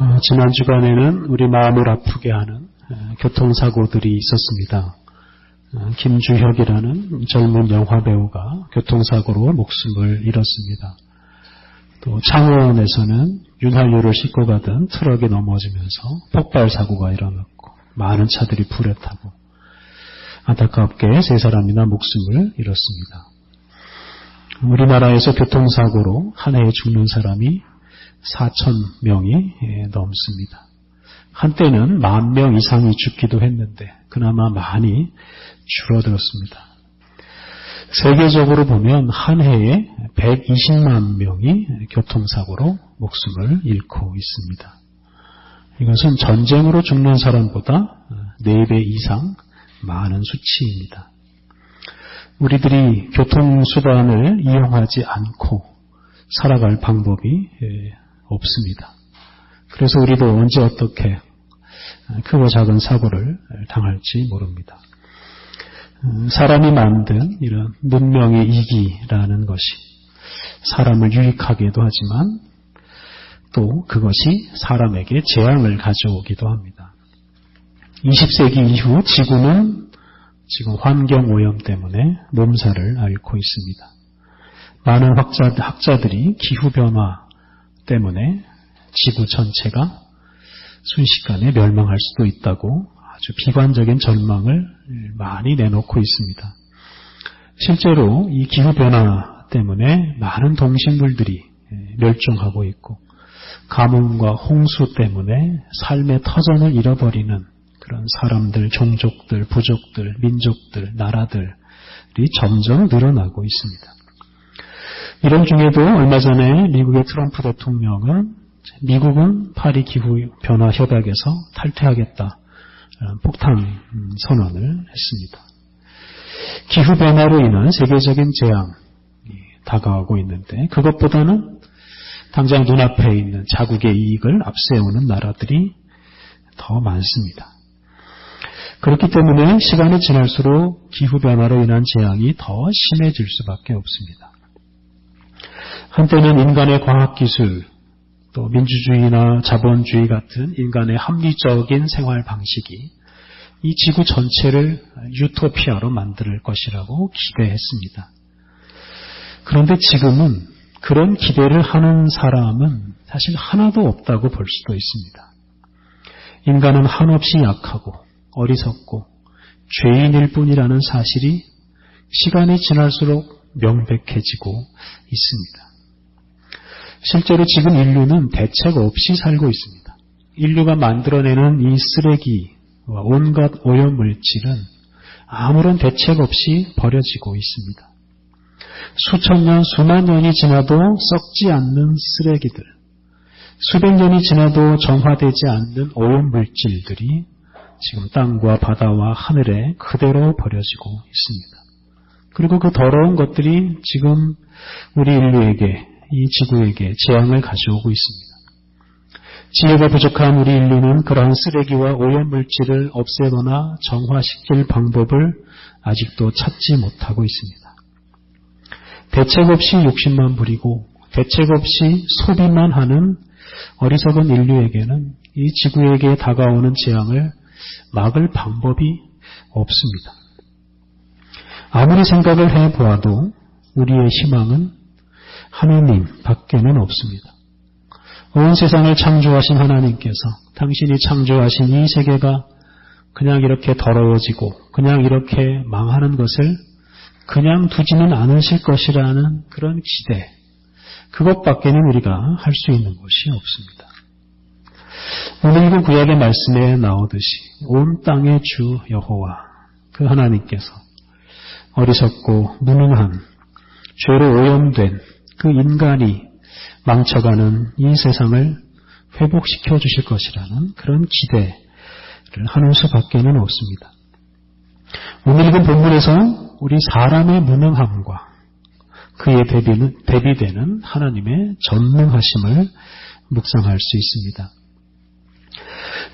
어, 지난 주간에는 우리 마음을 아프게 하는 어, 교통사고들이 있었습니다. 어, 김주혁이라는 젊은 영화배우가 교통사고로 목숨을 잃었습니다. 또 창원에서는 윤활유를 싣고 가던 트럭이 넘어지면서 폭발사고가 일어났고 많은 차들이 불에 타고 안타깝게 세 사람이나 목숨을 잃었습니다. 우리나라에서 교통사고로 한 해에 죽는 사람이 4천 명이 예, 넘습니다. 한때는 만 명 이상이 죽기도 했는데 그나마 많이 줄어들었습니다. 세계적으로 보면 한 해에 120만 명이 교통사고로 목숨을 잃고 있습니다. 이것은 전쟁으로 죽는 사람보다 4배 이상 많은 수치입니다. 우리들이 교통수단을 이용하지 않고 살아갈 방법이 예, 없습니다. 그래서 우리도 언제 어떻게 크고 작은 사고를 당할지 모릅니다. 음, 사람이 만든 이런 문명의 이기라는 것이 사람을 유익하게도 하지만 또 그것이 사람에게 재앙을 가져오기도 합니다. 20세기 이후 지구는 지금 환경 오염 때문에 몸살을 앓고 있습니다. 많은 학자, 들이 기후변화 때문에 지구 전체가 순식간에 멸망할 수도 있다고 아주 비관적인 전망을 많이 내놓고 있습니다. 실제로 이 기후변화 때문에 많은 동식물들이 멸종하고 있고 가뭄과 홍수 때문에 삶의 터전을 잃어버리는 그런 사람들, 종족들, 부족들, 민족들, 나라들이 점점 늘어나고 있습니다. 이런 중에도 얼마 전에 미국의 트럼프 대통령은 미국은 파리 기후 변화 협약에서 탈퇴하겠다 폭탄 선언을 했습니다. 기후 변화로 인한 세계적인 재앙이 다가오고 있는데 그것보다는 당장 눈앞에 있는 자국의 이익을 앞세우는 나라들이 더 많습니다. 그렇기 때문에 시간이 지날수록 기후 변화로 인한 재앙이 더 심해질 수밖에 없습니다. 한때는 인간의 과학기술, 또 민주주의나 자본주의 같은 인간의 합리적인 생활 방식이 이 지구 전체를 유토피아로 만들 것이라고 기대했습니다. 그런데 지금은 그런 기대를 하는 사람은 사실 하나도 없다고 볼 수도 있습니다. 인간은 한없이 약하고 어리석고 죄인일 뿐이라는 사실이 시간이 지날수록 명백해지고 있습니다. 실제로 지금 인류는 대책 없이 살고 있습니다. 인류가 만들어내는 이 쓰레기와 온갖 오염물질은 아무런 대책 없이 버려지고 있습니다. 수천 년, 수만 년이 지나도 썩지 않는 쓰레기들, 수백 년이 지나도 정화되지 않는 오염물질들이 지금 땅과 바다와 하늘에 그대로 버려지고 있습니다. 그리고 그 더러운 것들이 지금 우리 인류에게 이 지구에게 재앙을 가져오고 있습니다. 지혜가 부족한 우리 인류는 그러한 쓰레기와 오염 물질을 없애거나 정화시킬 방법을 아직도 찾지 못하고 있습니다. 대책 없이 욕심만 부리고 대책 없이 소비만 하는 어리석은 인류에게는 이 지구에게 다가오는 재앙을 막을 방법이 없습니다. 아무리 생각을 해보아도 우리의 희망은 하나님 밖에는 없습니다. 온 세상을 창조하신 하나님께서 당신이 창조하신 이 세계가 그냥 이렇게 더러워지고 그냥 이렇게 망하는 것을 그냥 두지는 않으실 것이라는 그런 기대, 그것밖에는 우리가 할 수 있는 것이 없습니다. 오늘 그 구약의 말씀에 나오듯이 온 땅의 주 여호와 그 하나님께서 어리석고 무능한 죄로 오염된 그 인간이 망쳐가는 이 세상을 회복시켜 주실 것이라는 그런 기대를 하는 수밖에는 없습니다. 오늘 읽은 본문에서 우리 사람의 무능함과 그에 대비는, 대비되는 하나님의 전능하심을 묵상할 수 있습니다.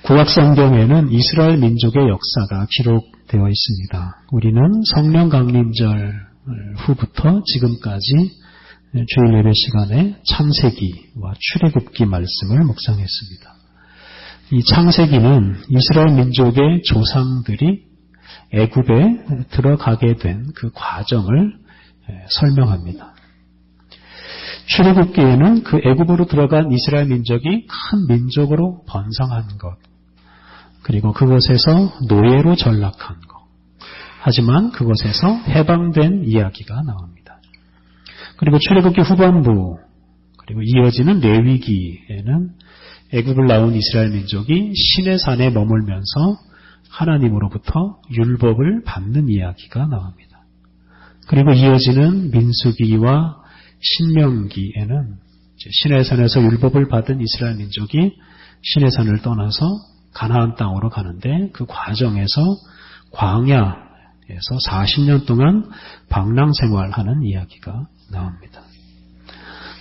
구약성경에는 이스라엘 민족의 역사가 기록되어 있습니다. 우리는 성령 강림절 후부터 지금까지 주일 예배 시간에 창세기와 출애굽기 말씀을 묵상했습니다. 이 창세기는 이스라엘 민족의 조상들이 애굽에 들어가게 된 그 과정을 설명합니다. 출애굽기에는 그 애굽으로 들어간 이스라엘 민족이 큰 민족으로 번성한 것, 그리고 그것에서 노예로 전락한 것. 하지만 그것에서 해방된 이야기가 나옵니다. 그리고 출애굽기 후반부 그리고 이어지는 레위기에는 애굽을 나온 이스라엘 민족이 신의 산에 머물면서 하나님으로부터 율법을 받는 이야기가 나옵니다. 그리고 이어지는 민수기와 신명기에는 신의 산에서 율법을 받은 이스라엘 민족이 신의 산을 떠나서 가나안 땅으로 가는데 그 과정에서 광야에서 40년 동안 방랑 생활하는 이야기가 나옵니다.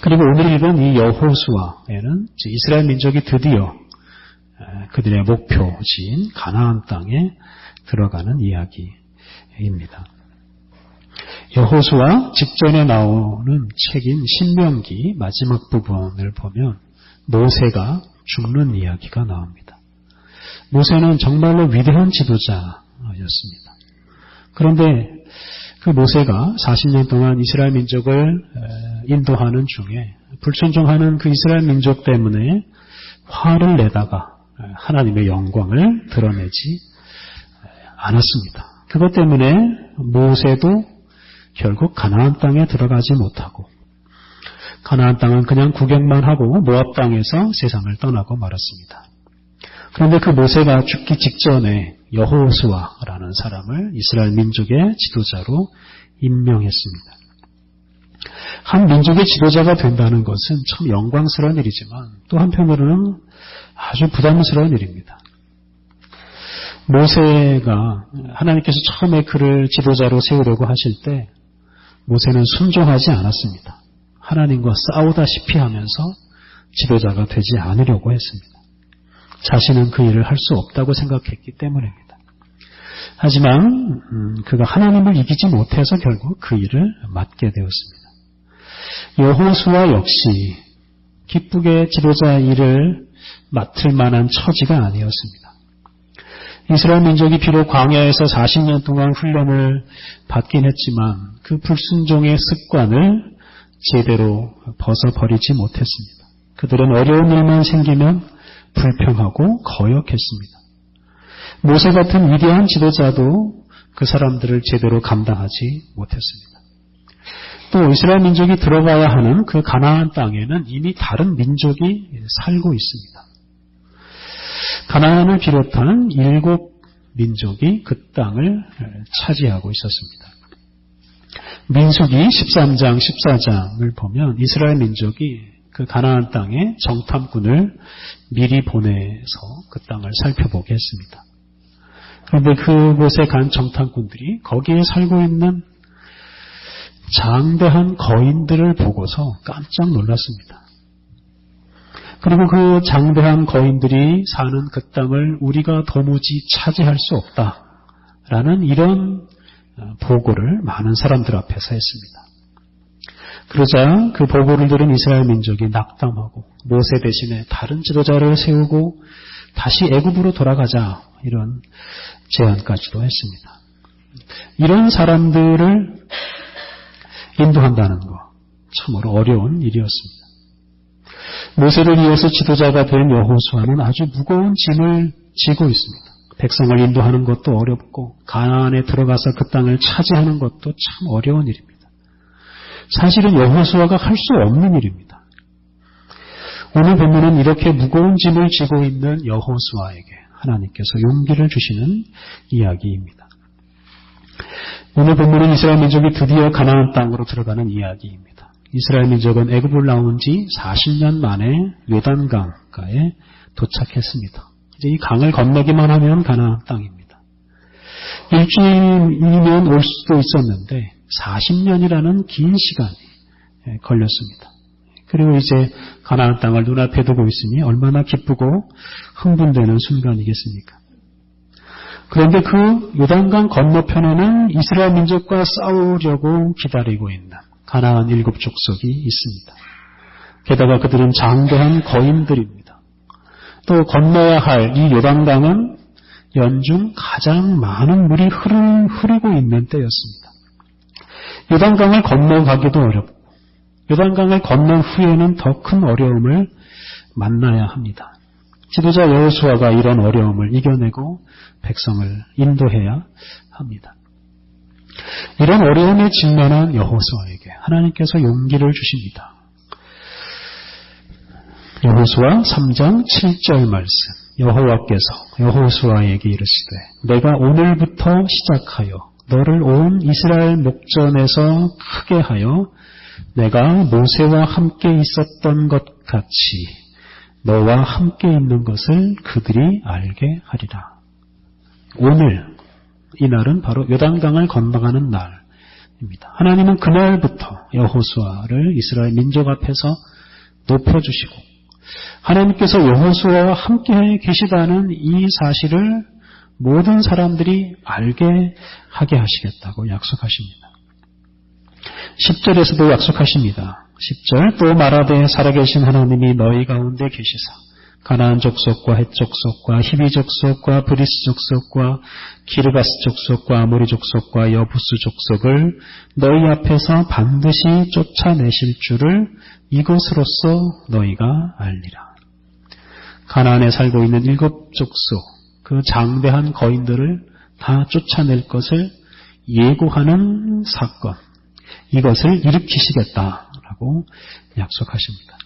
그리고 오늘 읽은 이 여호수아에는 이스라엘 민족이 드디어 그들의 목표지인 가나안 땅에 들어가는 이야기입니다. 여호수아 직전에 나오는 책인 신명기 마지막 부분을 보면 모세가 죽는 이야기가 나옵니다. 모세는 정말로 위대한 지도자였습니다. 그런데 그 모세가 40년 동안 이스라엘 민족을 인도하는 중에 불순종하는 그 이스라엘 민족 때문에 화를 내다가 하나님의 영광을 드러내지 않았습니다. 그것 때문에 모세도 결국 가나안 땅에 들어가지 못하고 가나안 땅은 그냥 구경만 하고 모압 땅에서 세상을 떠나고 말았습니다. 그런데 그 모세가 죽기 직전에 여호수아라는 사람을 이스라엘 민족의 지도자로 임명했습니다. 한 민족의 지도자가 된다는 것은 참 영광스러운 일이지만 또 한편으로는 아주 부담스러운 일입니다. 모세가 하나님께서 처음에 그를 지도자로 세우려고 하실 때 모세는 순종하지 않았습니다. 하나님과 싸우다시피 하면서 지도자가 되지 않으려고 했습니다. 자신은 그 일을 할 수 없다고 생각했기 때문입니다. 하지만 음, 그가 하나님을 이기지 못해서 결국 그 일을 맡게 되었습니다. 여호수아 역시 기쁘게 지도자 일을 맡을 만한 처지가 아니었습니다. 이스라엘 민족이 비록 광야에서 40년 동안 훈련을 받긴 했지만 그 불순종의 습관을 제대로 벗어버리지 못했습니다. 그들은 어려운 일만 생기면 불평하고 거역했습니다. 모세 같은 위대한 지도자도 그 사람들을 제대로 감당하지 못했습니다. 또 이스라엘 민족이 들어가야 하는 그 가나안 땅에는 이미 다른 민족이 살고 있습니다. 가나안을 비롯한 일곱 민족이 그 땅을 차지하고 있었습니다. 민수기 13장 14장을 보면 이스라엘 민족이 그 가나안 땅에 정탐꾼을 미리 보내서 그 땅을 살펴보게 했습니다. 그런데 그곳에 간 정탐꾼들이 거기에 살고 있는 장대한 거인들을 보고서 깜짝 놀랐습니다. 그리고 그 장대한 거인들이 사는 그 땅을 우리가 도무지 차지할 수 없다라는 이런 어, 보고를 많은 사람들 앞에서 했습니다. 그러자 그 보고를 들은 이스라엘 민족이 낙담하고 모세 대신에 다른 지도자를 세우고 다시 애굽으로 돌아가자 이런 제안까지도 했습니다. 이런 사람들을 인도한다는 것 참으로 어려운 일이었습니다. 모세를 이어서 지도자가 된 여호수아는 아주 무거운 짐을 지고 있습니다. 백성을 인도하는 것도 어렵고 가나안에 들어가서 그 땅을 차지하는 것도 참 어려운 일입니다. 사실은 여호수아가 할 수 없는 일입니다. 오늘 보면은 이렇게 무거운 짐을 지고 있는 여호수아에게 하나님께서 용기를 주시는 이야기입니다. 오늘 본문은 이스라엘 민족이 드디어 가나안 땅으로 들어가는 이야기입니다. 이스라엘 민족은 애굽을 나온 지 40년 만에 요단강가에 도착했습니다. 이제 이 강을 건너기만 하면 가나안 땅입니다. 일주일이면 올 수도 있었는데 40년이라는 긴 시간이 걸렸습니다. 그리고 이제 가나안 땅을 눈앞에 두고 있으니 얼마나 기쁘고 흥분되는 순간이겠습니까? 그런데 그 요단강 건너편에는 이스라엘 민족과 싸우려고 기다리고 있는 가나안 일곱 족속이 있습니다. 게다가 그들은 장대한 거인들입니다. 또 건너야 할 이 요단강은 연중 가장 많은 물이 흐르, 흐르고 있는 때였습니다. 요단강을 건너가기도 어렵고 요단강을 건넌 후에는 더 큰 어려움을 만나야 합니다. 지도자 여호수아가 이런 어려움을 이겨내고 백성을 인도해야 합니다. 이런 어려움에 직면한 여호수아에게 하나님께서 용기를 주십니다. 여호수아 3장 7절 말씀 여호와께서 여호수아에게 이르시되 내가 오늘부터 시작하여 너를 온 이스라엘 목전에서 크게 하여 내가 모세와 함께 있었던 것 같이 너와 함께 있는 것을 그들이 알게 하리라. 오늘 이 날은 바로 요단강을 건너가는 날입니다. 하나님은 그날부터 여호수아를 이스라엘 민족 앞에서 높여주시고 하나님께서 여호수아와 함께 계시다는 이 사실을 모든 사람들이 알게 하게 하시겠다고 약속하십니다. 10절에서도 약속하십니다. 10절 또 말하되 살아계신 하나님이 너희 가운데 계시사 가나안 족속과 헷 족속과 히비 족속과 브리스 족속과 기르가스 족속과 아모리 족속과 여부스 족속을 너희 앞에서 반드시 쫓아내실 줄을 이것으로써 너희가 알리라. 가나안에 살고 있는 일곱 족속 그 장대한 거인들을 다 쫓아낼 것을 예고하는 사건 이것을 일으키시겠다라고 약속하십니다.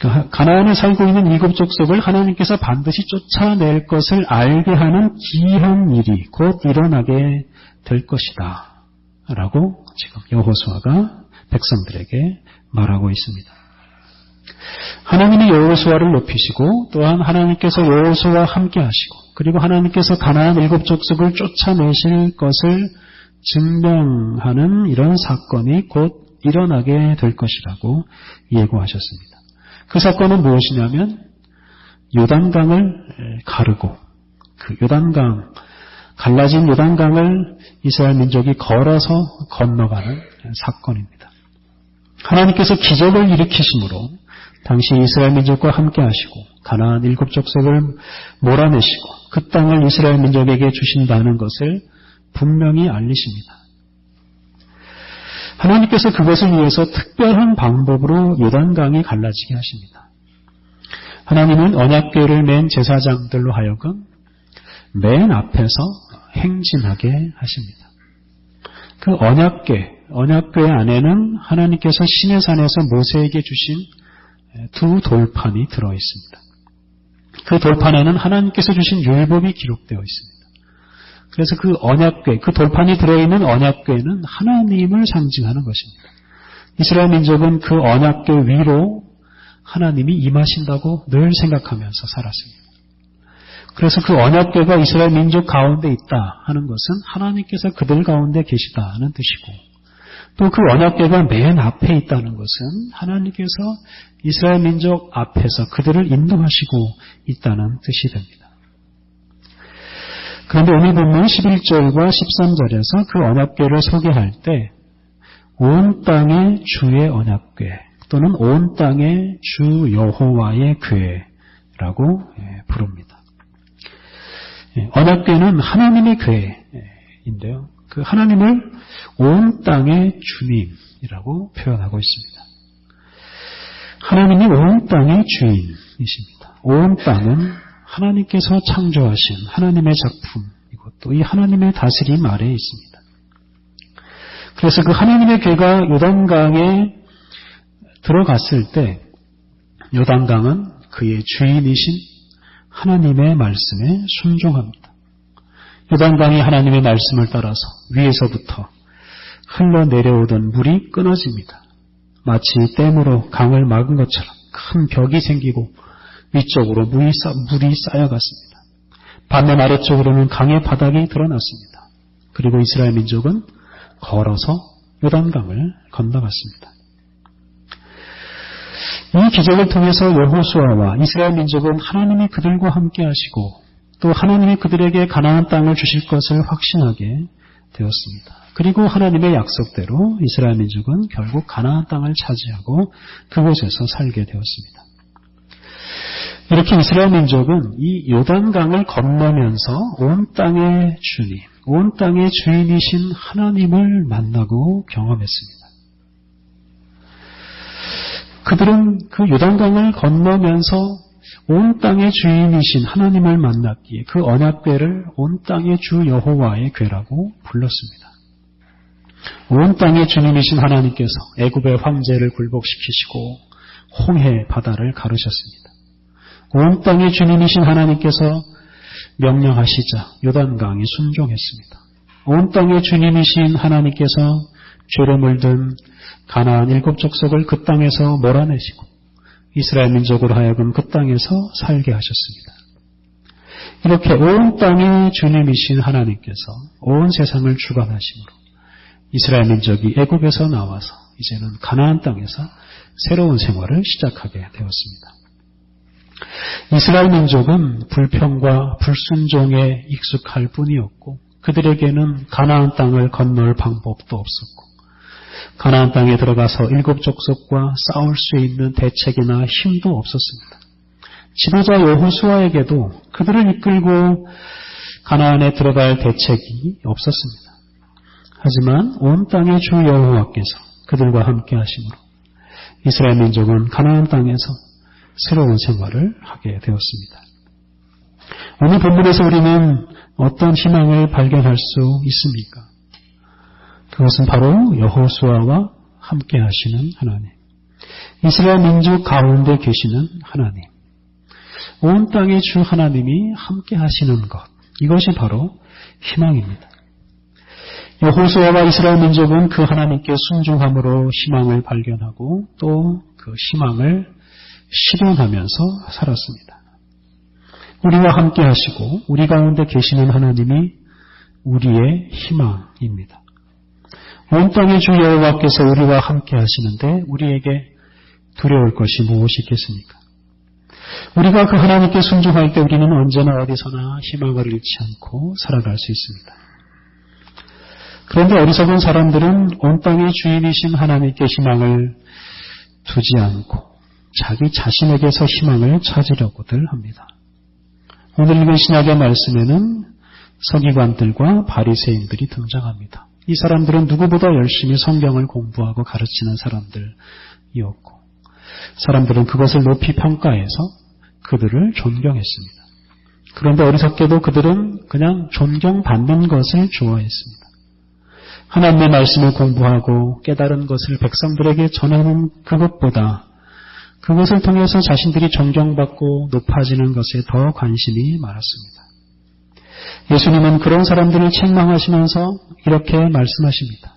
그 가나안에 살고 있는 일곱 족속을 하나님께서 반드시 쫓아낼 것을 알게 하는 기한 일이 곧 일어나게 될 것이다. 라고 지금 여호수아가 백성들에게 말하고 있습니다. 하나님이 여호수아를 높이시고 또한 하나님께서 여호수아와 함께 하시고 그리고 하나님께서 가나안 일곱 족속을 쫓아내실 것을 증명하는 이런 사건이 곧 일어나게 될 것이라고 예고하셨습니다. 그 사건은 무엇이냐면 요단강을 가르고 그 요단강 갈라진 요단강을 이스라엘 민족이 걸어서 건너가는 사건입니다. 하나님께서 기적을 일으키심으로 당시 이스라엘 민족과 함께 하시고 가나안 일곱 족속을 몰아내시고 그 땅을 이스라엘 민족에게 주신다는 것을 분명히 알리십니다. 하나님께서 그것을 위해서 특별한 방법으로 요단강이 갈라지게 하십니다. 하나님은 언약궤를 맨 제사장들로 하여금 맨 앞에서 행진하게 하십니다. 그 언약궤, 언약궤 안에는 하나님께서 신의 산에서 모세에게 주신 두 돌판이 들어 있습니다. 그 돌판에는 하나님께서 주신 율법이 기록되어 있습니다. 그래서 그 언약궤, 그 돌판이 들어있는 언약궤는 하나님을 상징하는 것입니다. 이스라엘 민족은 그 언약궤 위로 하나님이 임하신다고 늘 생각하면서 살았습니다. 그래서 그 언약궤가 이스라엘 민족 가운데 있다 하는 것은 하나님께서 그들 가운데 계시다는 뜻이고 또 그 언약궤가 맨 앞에 있다는 것은 하나님께서 이스라엘 민족 앞에서 그들을 인도하시고 있다는 뜻이 됩니다. 그런데 오늘 본문 11절과 13절에서 그 언약궤를 소개할 때 온 땅의 주의 언약궤 또는 온 땅의 주 여호와의 궤라고 예, 부릅니다. 예, 언약궤는 하나님의 궤인데요. 그 하나님을 온 땅의 주님이라고 표현하고 있습니다. 하나님이 온 땅의 주인이십니다. 온 땅은 하나님께서 창조하신 하나님의 작품, 이것도 이 하나님의 다스림 아래에 있습니다. 그래서 그 하나님의 괴가 요단강에 들어갔을 때 요단강은 그의 주인이신 하나님의 말씀에 순종합니다. 요단강이 하나님의 말씀을 따라서 위에서부터 흘러내려오던 물이 끊어집니다. 마치 댐으로 강을 막은 것처럼 큰 벽이 생기고 위쪽으로 물이, 쌓, 물이 쌓여갔습니다. 반면 아래쪽으로는 강의 바닥이 드러났습니다. 그리고 이스라엘 민족은 걸어서 요단강을 건너갔습니다. 이 기적을 통해서 여호수아와 이스라엘 민족은 하나님이 그들과 함께 하시고 또 하나님이 그들에게 가나안 땅을 주실 것을 확신하게 되었습니다. 그리고 하나님의 약속대로 이스라엘 민족은 결국 가나안 땅을 차지하고 그곳에서 살게 되었습니다. 이렇게 이스라엘 민족은 이 요단강을 건너면서 온 땅의 주님, 온 땅의 주인이신 하나님을 만나고 경험했습니다. 그들은 그 요단강을 건너면서 온 땅의 주인이신 하나님을 만났기에 그 언약궤를 온 땅의 주 여호와의 궤라고 불렀습니다. 온 땅의 주님이신 하나님께서 애굽의 황제를 굴복시키시고 홍해 바다를 가르셨습니다. 온 땅의 주님이신 하나님께서 명령하시자 요단강이 순종했습니다. 온 땅의 주님이신 하나님께서 죄를 물든 가나안 일곱 족속을 그 땅에서 몰아내시고 이스라엘 민족으로 하여금 그 땅에서 살게 하셨습니다. 이렇게 온 땅의 주님이신 하나님께서 온 세상을 주관하심으로 이스라엘 민족이 애국에서 나와서 이제는 가나안 땅에서 새로운 생활을 시작하게 되었습니다. 이스라엘 민족은 불평과 불순종에 익숙할 뿐이었고 그들에게는 가나안 땅을 건널 방법도 없었고 가나안 땅에 들어가서 일곱 족속과 싸울 수 있는 대책이나 힘도 없었습니다. 지도자 여호수아에게도 그들을 이끌고 가나안에 들어갈 대책이 없었습니다. 하지만 온 땅의 주 여호와께서 그들과 함께 하심으로 이스라엘 민족은 가나안 땅에서 새로운 생활을 하게 되었습니다. 오늘 본문에서 우리는 어떤 희망을 발견할 수 있습니까? 그것은 바로 여호수아와 함께 하시는 하나님. 이스라엘 민족 가운데 계시는 하나님. 온 땅의 주 하나님이 함께 하시는 것. 이것이 바로 희망입니다. 여호수아와 이스라엘 민족은 그 하나님께 순종함으로 희망을 발견하고 또 그 희망을 실현하면서 살았습니다. 우리와 함께 하시고 우리 가운데 계시는 하나님이 우리의 희망입니다. 온 땅의 주 여호와께서 우리와 함께 하시는데 우리에게 두려울 것이 무엇이 있겠습니까? 우리가 그 하나님께 순종할 때 우리는 언제나 어디서나 희망을 잃지 않고 살아갈 수 있습니다. 그런데 어리석은 사람들은 온 땅의 주인이신 하나님께 희망을 두지 않고 자기 자신에게서 희망을 찾으려고들 합니다. 오늘 읽은 신약의 말씀에는 서기관들과 바리새인들이 등장합니다. 이 사람들은 누구보다 열심히 성경을 공부하고 가르치는 사람들이었고 사람들은 그것을 높이 평가해서 그들을 존경했습니다. 그런데 어리석게도 그들은 그냥 존경받는 것을 좋아했습니다. 하나님의 말씀을 공부하고 깨달은 것을 백성들에게 전하는 그것보다 그것을 통해서 자신들이 존경받고 높아지는 것에 더 관심이 많았습니다. 예수님은 그런 사람들을 책망하시면서 이렇게 말씀하십니다.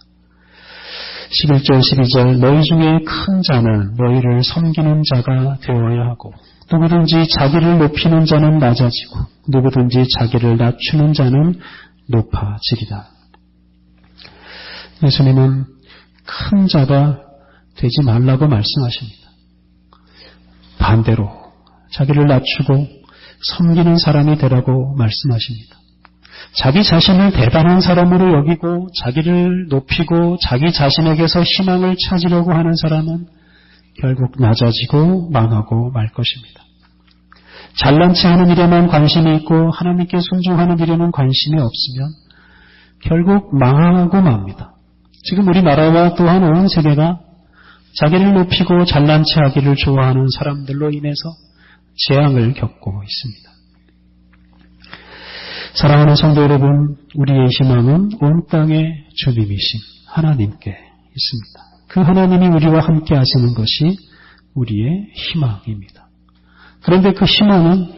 11절 12절 너희 중에 큰 자는 너희를 섬기는 자가 되어야 하고 누구든지 자기를 높이는 자는 낮아지고 누구든지 자기를 낮추는 자는 높아지리다. 예수님은 큰 자가 되지 말라고 말씀하십니다. 반대로 자기를 낮추고 섬기는 사람이 되라고 말씀하십니다. 자기 자신을 대단한 사람으로 여기고 자기를 높이고 자기 자신에게서 희망을 찾으려고 하는 사람은 결국 낮아지고 망하고 말 것입니다. 잘난 체 하는 일에만 관심이 있고 하나님께 순종하는 일에는 관심이 없으면 결국 망하고 맙니다. 지금 우리나라와 또한 온 세계가 자기를 높이고 잘난 체 하기를 좋아하는 사람들로 인해서 재앙을 겪고 있습니다. 사랑하는 성도 여러분, 우리의 희망은 온 땅의 주님이신 하나님께 있습니다. 그 하나님이 우리와 함께 하시는 것이 우리의 희망입니다. 그런데 그 희망은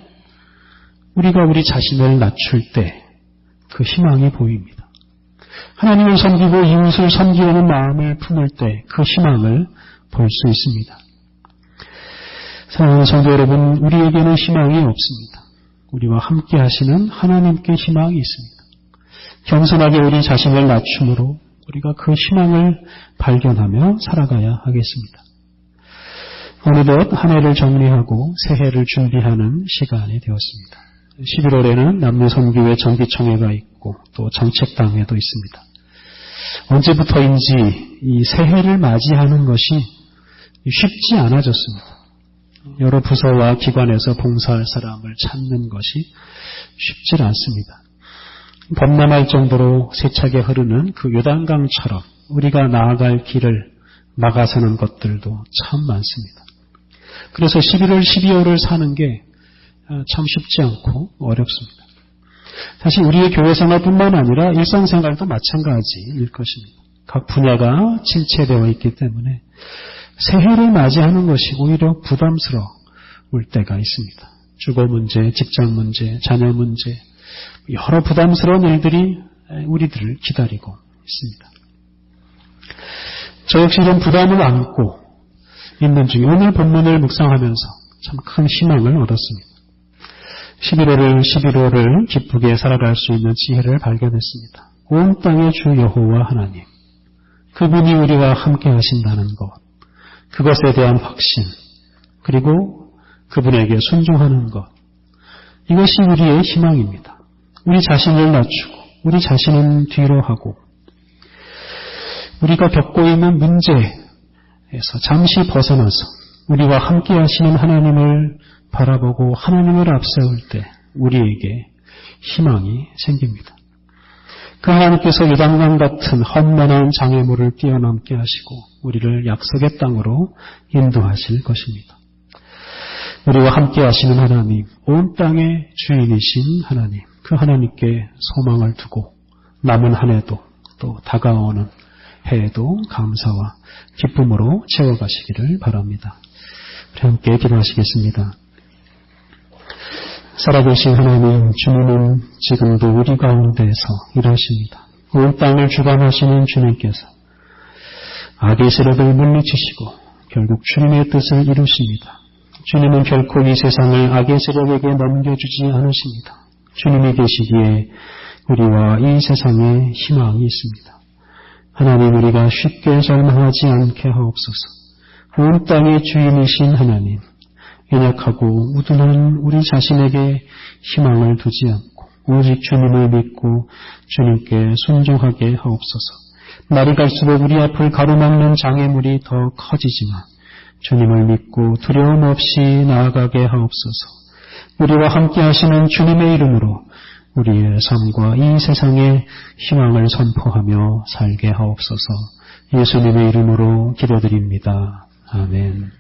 우리가 우리 자신을 낮출 때 그 희망이 보입니다. 하나님을 섬기고 이웃을 섬기려는 마음을 품을 때 그 희망을 볼 수 있습니다. 사랑하는 성도 여러분, 우리에게는 희망이 없습니다. 우리와 함께 하시는 하나님께 희망이 있습니다. 겸손하게 우리 자신을 낮춤으로 우리가 그 희망을 발견하며 살아가야 하겠습니다. 어느덧 한 해를 정리하고 새해를 준비하는 시간이 되었습니다. 11월에는 남녀선교회 정기총회가 있고 또 정책당회도 있습니다. 언제부터인지 이 새해를 맞이하는 것이 쉽지 않아졌습니다. 여러 부서와 기관에서 봉사할 사람을 찾는 것이 쉽지 않습니다. 범람할 정도로 세차게 흐르는 그 요단강처럼 우리가 나아갈 길을 막아서는 것들도 참 많습니다. 그래서 11월, 12월을 사는 게 참 쉽지 않고 어렵습니다. 사실 우리의 교회 생활뿐만 아니라 일상생활도 마찬가지일 것입니다. 각 분야가 침체되어 있기 때문에 새해를 맞이하는 것이 오히려 부담스러울 때가 있습니다. 주거 문제, 직장 문제, 자녀 문제, 여러 부담스러운 일들이 우리들을 기다리고 있습니다. 저 역시 이런 부담을 안고 있는 중에 오늘 본문을 묵상하면서 참 큰 희망을 얻었습니다. 11월을 11월을 기쁘게 살아갈 수 있는 지혜를 발견했습니다. 온 땅의 주 여호와 하나님 그분이 우리와 함께 하신다는 것 그것에 대한 확신 그리고 그분에게 순종하는 것 이것이 우리의 희망입니다. 우리 자신을 낮추고 우리 자신은 뒤로 하고 우리가 겪고 있는 문제에서 잠시 벗어나서 우리와 함께 하시는 하나님을 바라보고 하나님을 앞세울 때 우리에게 희망이 생깁니다. 그 하나님께서 요단강 같은 험난한 장애물을 뛰어넘게 하시고 우리를 약속의 땅으로 인도하실 것입니다. 우리와 함께 하시는 하나님, 온 땅의 주인이신 하나님, 그 하나님께 소망을 두고 남은 한 해도 또 다가오는 해에도 감사와 기쁨으로 채워가시기를 바랍니다. 함께 기도하시겠습니다. 살아계신 하나님, 주님은 지금도 우리 가운데서 일하십니다. 온 땅을 주관하시는 주님께서 악의 세력을 물리치시고 결국 주님의 뜻을 이루십니다. 주님은 결코 이 세상을 악의 세력에게 넘겨주지 않으십니다. 주님이 계시기에 우리와 이 세상에 희망이 있습니다. 하나님 우리가 쉽게 절망하지 않게 하옵소서. 온 땅의 주인이신 하나님, 연약하고 우둔한 우리 자신에게 희망을 두지 않고 오직 주님을 믿고 주님께 순종하게 하옵소서. 날이 갈수록 우리 앞을 가로막는 장애물이 더 커지지만 주님을 믿고 두려움 없이 나아가게 하옵소서. 우리와 함께 하시는 주님의 이름으로 우리의 삶과 이 세상에 희망을 선포하며 살게 하옵소서. 예수님의 이름으로 기도드립니다. 아멘.